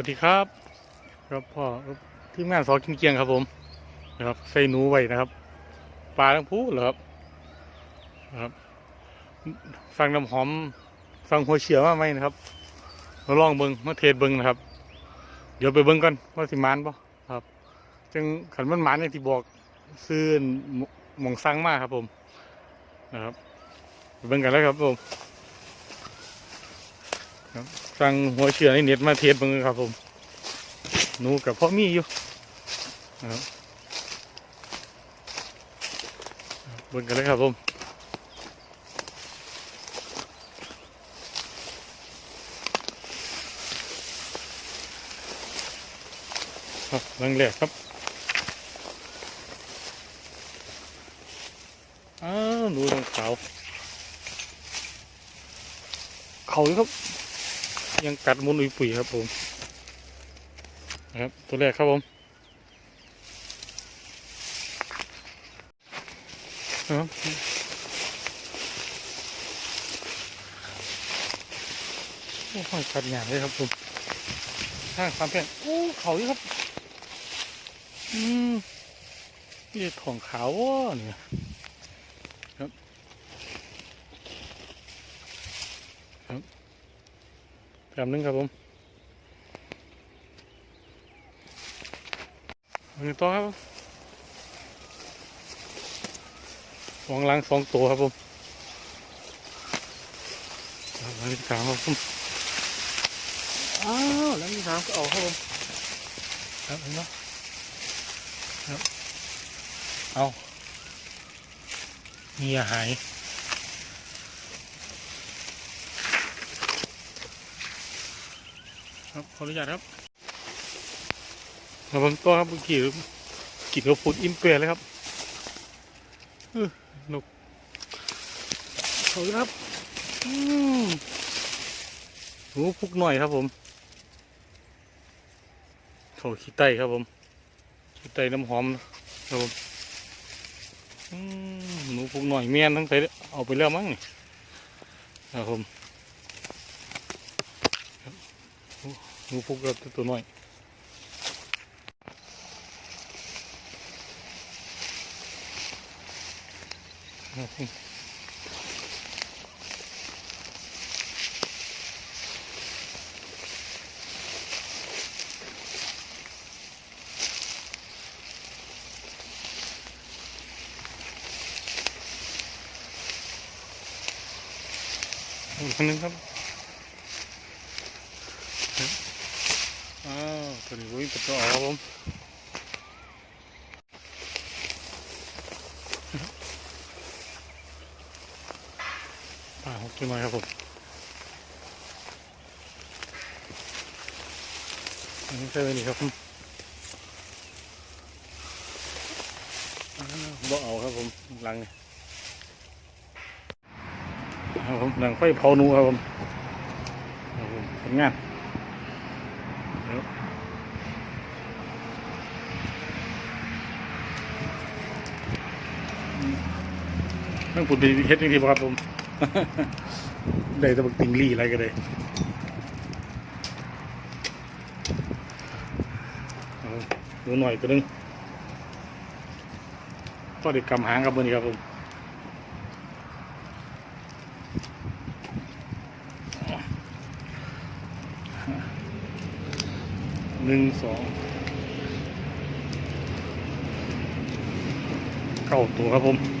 ัสดีครับครับพ่อที่งานสอกินเกียงครับผมนะครับใส่หนูไว้นะครับปลาทั้งผู้เหรอครับครับสั่งน้ำหอมสั่งหัวเฉียวมาไหมนะครับมาลองเบิงมาเทสเบิงนะครับ เดี๋ยวไปเบิงกันว่าสิมานปะครับจึงขันมันหมานอย่างที่บอกซื้อหมองสั่งมาครับผมนะครับไปเบิงกันแล้วครับผมครับ สั่งหัวเฉียวในเน็ตมาเทสเบิงครับผมหนูกับพ่อมีอยู่นะครับเบิ่งกันเลยครับผมครับเรื่องแรกครับอ้าวหนูทางขาวเขาครับ ยังกัดมุนอุยปุ๋ยครับผมนะครับตัวแรกครับผมครับโอ้ยกัดหยาบเลยครับผมข้างความแพงโอ้เขาครับ อืมนี่ของขาวเนี่ยครับครับ แบบนึงครับผมหนึ่งตัวครับสองลังสองตัวครับผมครับลังที่สามครับผมอ้าวลังที่สามก็ออกครับผมครับเห็นไหมครับเอาเงียหาย ครับขออนุญาตครับครับผมตัวครับเมื่อกี้กินกับฟุดอิ่มเปรียเลยครับเออนกเขาครับอืมหนูพุกหน่อยครับผมเขาขี้ไตครับผมขี้ไตน้ำหอมนะครับผมอืมหนูพุกหน่อยเมียนทั้งไตเอาไปแล้วมั้งนี่ครับผมครับ หนูพุกกับตัวหน่ อ้าวตัวนี้วิ่งประตูออกครับผมอ่าหกตัวหน่อยครับผมอันนี้ใช่ไหมนี่ครับผมบ่เอาครับผมหลังนี่ครับผมหนังไฟเผาหนูครับผมผลงาน เดี๋ยวต้องปุ่นดีเฮ็ดจริงๆครับผม ได้ตะบักติงลี่อะไรก็ได้เอาหนูหน่อยตัวหนึงก็ได้กกำหางครับมือนี้ครับผม หนึ่งสองเก้าตัวครับผม